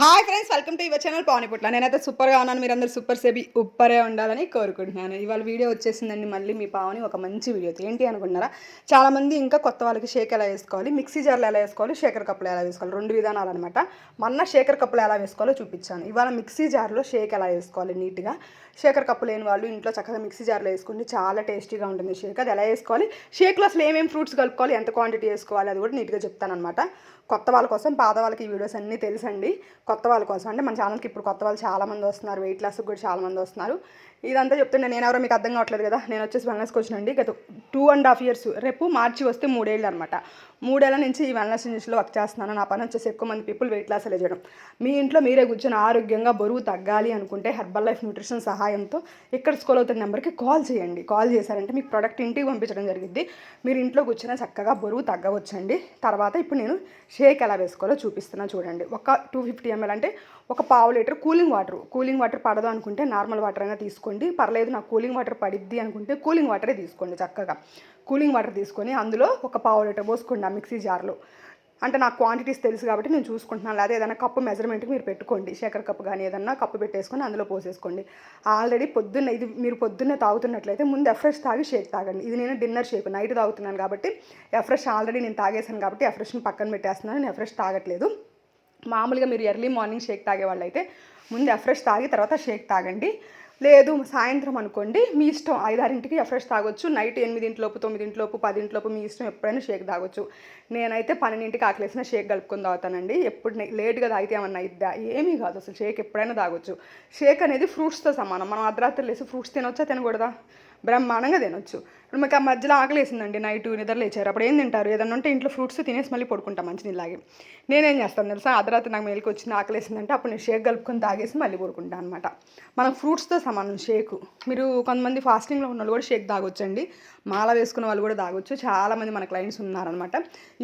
Hi friends welcome to your channel పానిపుట్ల నేనైతే సూపర్గా ఉన్నాను మీరందరూ సూపర్ సేబి ఉప్పరే ఉండాలని కోరుకుంటున్నాను. ఇవాళ వీడియో వచ్చేసిందండి మళ్ళీ మీ పావని ఒక మంచి వీడియో ఏంటి అనుకున్నారా చాలామంది ఇంకా కొత్త వాళ్ళకి షేక్ ఎలా వేసుకోవాలి మిక్సీ జార్లు ఎలా వేసుకోవాలి షేకర్ కప్పులు ఎలా వేసుకోవాలి రెండు విధానాలు అనమాట మొన్న షేకర్ కప్పులు ఎలా వేసుకోవాలో చూపించాను. ఇవాళ మిక్సీ జార్లో షేక్ ఎలా వేసుకోవాలి నీట్గా. షేకర్ కప్పు లేని వాళ్ళు ఇంట్లో చక్కగా మిక్సీ జార్లో వేసుకుంటే చాలా టేస్టీగా ఉంటుంది షేక్ అది ఎలా వేసుకోవాలి? షేక్లో అసలు ఏమేమి ఫ్రూట్స్ కలుపుకోవాలి ఎంత క్వాంటిటీ వేసుకోవాలి అది కూడా నీట్గా చెప్తాను అనమాట కొత్త వాళ్ళ కోసం పాత వాళ్ళకి ఈ వీడియోస్ అన్నీ తెలుసండి. కొత్త వాళ్ళ కోసం. అంటే మన ఛానల్కి ఇప్పుడు కొత్త వాళ్ళు చాలామంది వస్తున్నారు వెయిట్ లాస్కి కూడా చాలామంది వస్తున్నారు. ఇదంతా చెప్తుంటే నేను ఎవరో మీకు అర్థం కావట్లేదు కదా. నేను వచ్చేసి వెల్నెస్కి వచ్చినండి గత టూ అండ్ హాఫ్ ఇయర్స్ రేపు మార్చి వస్తే మూడేళ్ళు అనమాట మూడేళ్ళ నుంచి ఈ వెల్నెస్ ఇండస్ట్రీలో వర్క్ చేస్తున్నాను. నా పని వచ్చేసి ఎక్కువ మంది పీపుల్ వెయిట్ లాస్ చేయడం. మీ ఇంట్లో మీరే కూర్చొని ఆరోగ్యంగా బరువు తగ్గాలి అనుకుంటే హెర్బల్ లైఫ్ న్యూట్రిషన్ సహాయంతో ఇక్కడ స్కూల్ అవుతున్న నెంబర్కి కాల్ చేయండి. కాల్ చేశారంటే మీకు ప్రోడక్ట్ ఇంటికి పంపించడం జరిగింది మీరు ఇంట్లో కూర్చొని చక్కగా బరువు తగ్గవచ్చండి. తర్వాత ఇప్పుడు నేను షేక్ ఎలా వేసుకోవాలో చూపిస్తున్నా చూడండి. ఒక టూ ఫిఫ్టీ ఎంఎల్ అంటే ఒక పావు litre cooling water. Cooling water పడదు అనుకుంటే నార్మల్ వాటర్ అయినా తీసుకోండి. పర్లేదు నాకు కూలింగ్ వాటర్ పడిద్ది అనుకుంటే కూలింగ్ వాటరే తీసుకోండి చక్కగా. కూలింగ్ వాటర్ తీసుకొని అందులో ఒక పావు లీటర్ పోసుకోండి ఆ మిక్సీ జార్లో అంటే నాకు క్వాంటిటీస్ తెలుసు కాబట్టి నేను చూసుకుంటున్నాను. లేదా ఏదైనా కప్పు మెజర్మెంట్కి మీరు పెట్టుకోండి. శేఖర్ కప్పు కానీ ఏదన్నా కప్పు పెట్టేసుకొని అందులో పోసేసుకోండి. ఆల్రెడీ పొద్దున్న ఇది మీరు పొద్దున్నే తాగుతున్నట్లయితే ముందు ఎఫ్రెష్ తాగి షేక్ తాగండి. ఇది నేను డిన్నర్ షేక్ నైట్ తాగుతున్నాను కాబట్టి ఎఫ్రెష్ ఆల్రెడీ నేను తాగేసాను కాబట్టి ఎఫ్రెష్ని పక్కన పెట్టేస్తున్నాను. నేను ఎఫ్రెష్ తాగట్లేదు. మామూలుగా మీరు ఎర్లీ మార్నింగ్ షేక్ తాగే వాళ్ళైతే ముందు ఎఫ్రెష్ తాగి తర్వాత షేక్ తాగండి. లేదు సాయంత్రం అనుకోండి మీ ఇష్టం ఐదారింటికి ఎఫ్రెష్ తాగొచ్చు నైట్ ఎనిమిదింటిలోపు తొమ్మిదింటిలోపు పదింటిలోపు మీ ఇష్టం ఎప్పుడైనా షేక్ తాగొచ్చు. నేనైతే పన్నెండింటికి ఆకలేసిన షేక్ కలుపుకొని తాగుతానండి. ఎప్పుడు లేట్గా తాగితే ఏమన్నా ఇద్దా ఏమీ కాదు అసలు షేక్ ఎప్పుడైనా తాగొచ్చు. షేక్ అనేది ఫ్రూట్స్తో సమానం. మనం అర్ధరాత్రి లేసి ఫ్రూట్స్ తినొచ్చా తినకూడదా? బ్రహ్మాండంగా తినొచ్చు. ఇప్పుడు మీకు ఆ మధ్యలో ఆకలేసిందండి నైట్ నిద్ర లేచారు. అప్పుడు ఏం తింటారు? ఏదన్నా ఉంటే ఇంట్లో ఫ్రూట్స్ తినేసి మళ్ళీ పడుకుంటాం మంచినీళ్ళలాగి నేనేం చేస్తాను తెలుసా? అర్ధరాత్రి నాకు మేలుకి వచ్చింది ఆకలేసిందంటే అప్పుడు నేను షేక్ కలుపుకొని తాగేసి మళ్ళీ పడుకుంటాను అనమాట మనం ఫ్రూట్స్తో సమానం షేక్. మీరు కొంతమంది ఫాస్టింగ్లో ఉన్న వాళ్ళు కూడా షేక్ తాగొచ్చండి. మాల వేసుకున్న వాళ్ళు కూడా తాగొచ్చు. చాలామంది మన క్లయింట్స్ ఉన్నారనమాట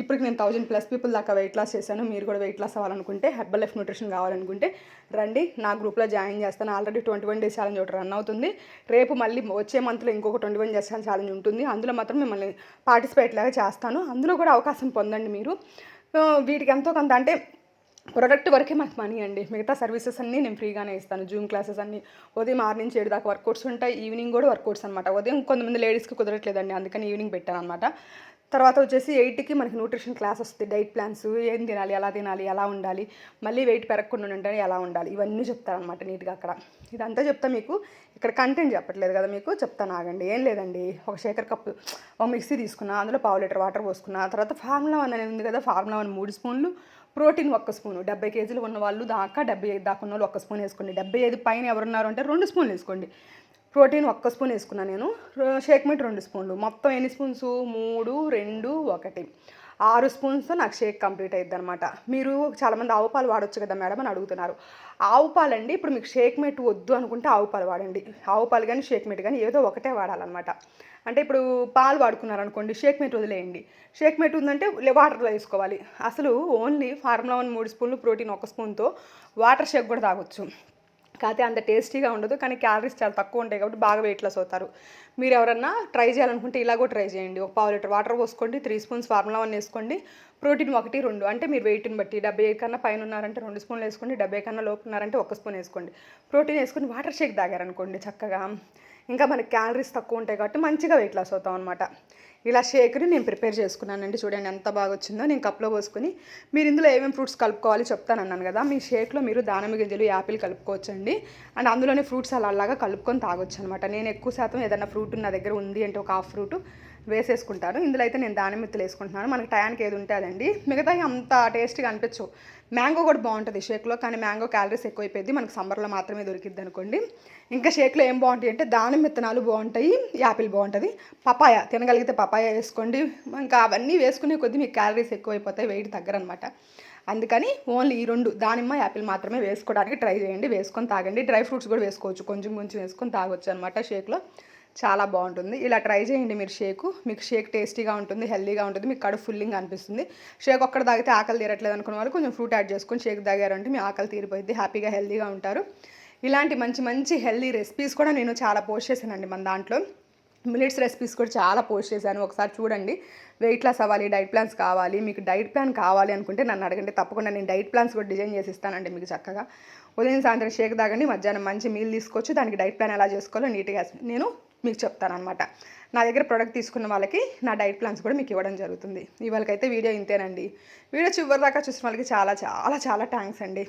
ఇప్పటికి నేను థౌజండ్ ప్లస్ పీపుల్ దాకా వెయిట్ లాస్ చేశాను. మీరు కూడా వెయిట్ లాస్ అవ్వాలనుకుంటే హెర్బల్ లైఫ్ న్యూట్రిషన్ కావాలనుకుంటే రండి. నా గ్రూప్లో జాయిన్ చేస్తాను. Already twenty one days challenge ఒకటి రన్ అవుతుంది. రేపు మళ్ళీ వచ్చే మంత్లో ఇంకొక ట్వంటీ వన్ డేస్ ఛాలెంజ్ ఉంటుంది. అందులో మాత్రం మిమ్మల్ని పార్టిసిపేట్ లాగా చేస్తాను. అందులో కూడా అవకాశం పొందండి మీరు. వీటికి ఎంతో కొంత అంటే ప్రొడక్ట్ వరకే మనకు మనీ అండి. మిగతా సర్వీసెస్ అన్నీ నేను ఫ్రీగానే ఇస్తాను. జూమ్ క్లాసెస్ అన్నీ ఉదయం ఆరు నుంచి ఏడు దాకా వర్కౌట్స్ ఉంటాయి. ఈవినింగ్ కూడా వర్కౌట్స్ అనమాట ఉదయం కొంతమంది లేడీస్కి కుదరట్లేదండి. అందుకని ఈవినింగ్ పెట్టాను అనమాట తర్వాత వచ్చేసి ఎయిట్కి మనకి న్యూట్రిషన్ క్లాస్ వస్తుంది. డైట్ ప్లాన్స్ ఏం తినాలి ఎలా తినాలి ఎలా ఉండాలి మళ్ళీ వెయిట్ పెరగకుండా ఉండాలి ఎలా ఉండాలి ఇవన్నీ చెప్తారనమాట నీట్గా అక్కడ. ఇదంతా చెప్తా మీకు. ఇక్కడ కంటెంట్ చెప్పట్లేదు కదా మీకు చెప్తాను ఆగండి. ఏం లేదండి. ఒక శేఖర్ కప్పు ఒక మిక్సీ తీసుకున్నా అందులో పావు లీటర్ వాటర్ పోసుకున్నా తర్వాత ఫార్ములా వన్ అనేది ఉంది కదా ఫార్ములా వన్ మూడు స్పూన్లు ప్రోటీన్ ఒక్క స్పూను. డెబ్బై కేజీలు ఉన్న వాళ్ళు దాకా డెబ్బై ఐదు దాకా ఉన్న వాళ్ళు ఒక్క స్పూన్ వేసుకోండి. డెబ్బై ఐదు పైన ఎవరున్నారు అంటే రెండు స్పూన్లు వేసుకోండి. ప్రోటీన్ ఒక్క స్పూన్ వేసుకున్నాను నేను. షేక్ మీట్ రెండు స్పూన్లు. మొత్తం ఎన్ని స్పూన్స్? మూడు రెండు ఒకటి. ఆరు స్పూన్స్ నాకు షేక్ కంప్లీట్ అయ్యిద్ది అనమాట మీరు చాలామంది ఆవు పాలు వాడొచ్చు కదా మేడం అని అడుగుతున్నారు. ఆవు పాలండి ఇప్పుడు మీకు షేక్ మేట్ వద్దు అనుకుంటే ఆవు పాలు వాడండి. ఆవు పాలు కానీ షేక్ మేట్ కానీ ఏదో ఒకటే వాడాలన్నమాట. అంటే ఇప్పుడు పాలు వాడుకున్నారు అనుకోండి షేక్ మేట్ వదిలేయండి. షేక్ మేట్ ఉందంటే లే- వాటర్లో వేసుకోవాలి. అసలు ఓన్లీ ఫార్ములా వన్ మూడు స్పూన్లు ప్రోటీన్ ఒక స్పూన్తో వాటర్ షేక్ కూడా తాగొచ్చు. కాకపోతే అంత టేస్టీగా ఉండదు కానీ క్యాలరీస్ చాలా తక్కువ ఉంటాయి కాబట్టి బాగా వెయిట్ లాస్ అవుతారు. మీరు ఎవరన్నా ట్రై చేయాలనుకుంటే ఇలా కూడా ట్రై చేయండి. ఒక పావు లీటర్ వాటర్ పోసుకోండి త్రీ స్పూన్స్ ఫార్ములా వన్ వేసుకోండి. ప్రోటీన్ ఒకటి రెండు. అంటే మీరు వెయిట్ని బట్టి డెబ్బై ఐదు కన్నా పైన ఉన్నారంటే రెండు స్పూన్లు వేసుకోండి డెబ్బై కన్నా లోపు ఉన్నారంటే ఒక స్పూన్ వేసుకోండి. ప్రోటీన్ వేసుకొని వాటర్ షేక్ తాగారనుకోండి చక్కగా. ఇంకా మనకి క్యాలరీస్ తక్కువ ఉంటాయి కాబట్టి మంచిగా వెయిట్ లాస్ అవుతాం అనమాట ఇలా షేక్ని నేను ప్రిపేర్ చేసుకున్నానండి. చూడండి ఎంత బాగా వచ్చిందో. నేను కప్లో పోసుకొని మీరు ఇందులో ఏమేమి ఫ్రూట్స్ కలుపుకోవాలి చెప్తానన్నాను కదా. మీ షేక్లో మీరు దానిమ్మ గింజలు యాపిల్ కలుపుకోవచ్చండి. అండ్ అందులోనే ఫ్రూట్స్ అలా అలాగా కలుపుకొని తాగొచ్చు అనమాట నేను ఎక్కువ శాతం ఏదైనా ఫ్రూట్ నా దగ్గర ఉంది అంటే ఒక హాఫ్ ఫ్రూట్ వేసేసుకుంటాను. ఇందులో అయితే నేను దానిమ్మ వేసుకుంటున్నాను. మనకి టయానికి ఏది ఉంటే అదండి మిగతా అంత టేస్ట్గా అనిపించవు. మ్యాంగో కూడా బాగుంటుంది షేక్లో కానీ మ్యాంగో క్యాలరీస్ ఎక్కువైపోయింది. మనకు సమ్మర్లో మాత్రమే దొరికిద్ది అనుకోండి. ఇంకా షేక్లో ఏం బాగుంటాయి అంటే దానిమ్మ విత్తనాలు బాగుంటాయి యాపిల్ బాగుంటుంది. పపాయ తినగలిగితే పపాయ వేసుకోండి. ఇంకా అవన్నీ వేసుకునే కొద్దీ మీకు క్యాలరీస్ ఎక్కువైపోతాయి వెయిట్ తగ్గరనమాట. అందుకని ఓన్లీ ఈ రెండు దానిమ్మ యాపిల్ మాత్రమే వేసుకోవడానికి ట్రై చేయండి. వేసుకొని తాగండి. డ్రై ఫ్రూట్స్ కూడా వేసుకోవచ్చు. కొంచెం కొంచెం వేసుకొని తాగొచ్చు అనమాట షేక్లో. చాలా బాగుంటుంది. ఇలా ట్రై చేయండి మీరు షేకు. మీకు షేక్ టేస్టీగా ఉంటుంది హెల్దీగా ఉంటుంది మీకు కడుపు ఫుల్లింగ్ అనిపిస్తుంది. షేక్ ఒక్కడ తాగితే ఆకలి తీరట్లేదు అనుకున్న వాళ్ళు కొంచెం ఫ్రూట్ యాడ్ చేసుకొని షేక్ తాగారంటే మీ ఆకలి తీరిపోయింది హ్యాపీగా హెల్దీగా ఉంటారు. ఇలాంటి మంచి మంచి హెల్దీ రెసిపీస్ కూడా నేను చాలా పోస్ట్ చేశానండి మన దాంట్లో. మిలిట్స్ రెసిపీస్ కూడా చాలా పోస్ట్ చేశాను. ఒకసారి చూడండి. వెయిట్ లాస్ అవ్వాలి డైట్ ప్లాన్స్ కావాలి. మీకు డైట్ ప్లాన్ కావాలి అనుకుంటే నన్ను అడగండి. తప్పకుండా నేను డైట్ ప్లాన్స్ కూడా డిజైన్ చేసి ఇస్తానండి మీకు చక్కగా. ఉదయం సాయంత్రం షేక్ తాగండి మధ్యాహ్నం మంచి మీల్ తీసుకోవచ్చు. దానికి డైట్ ప్లాన్ ఎలా చేసుకోవాలో నీట్గా నేను మీకు చెప్తాను నా దగ్గర ప్రోడక్ట్ తీసుకున్న వాళ్ళకి నా డైట్ ప్లాన్స్ కూడా మీకు ఇవ్వడం జరుగుతుంది. ఇవాళకైతే వీడియో ఇంతేనండి. వీడియో చివరి దాకా చూసిన వాళ్ళకి చాలా చాలా చాలా థ్యాంక్స్ అండి.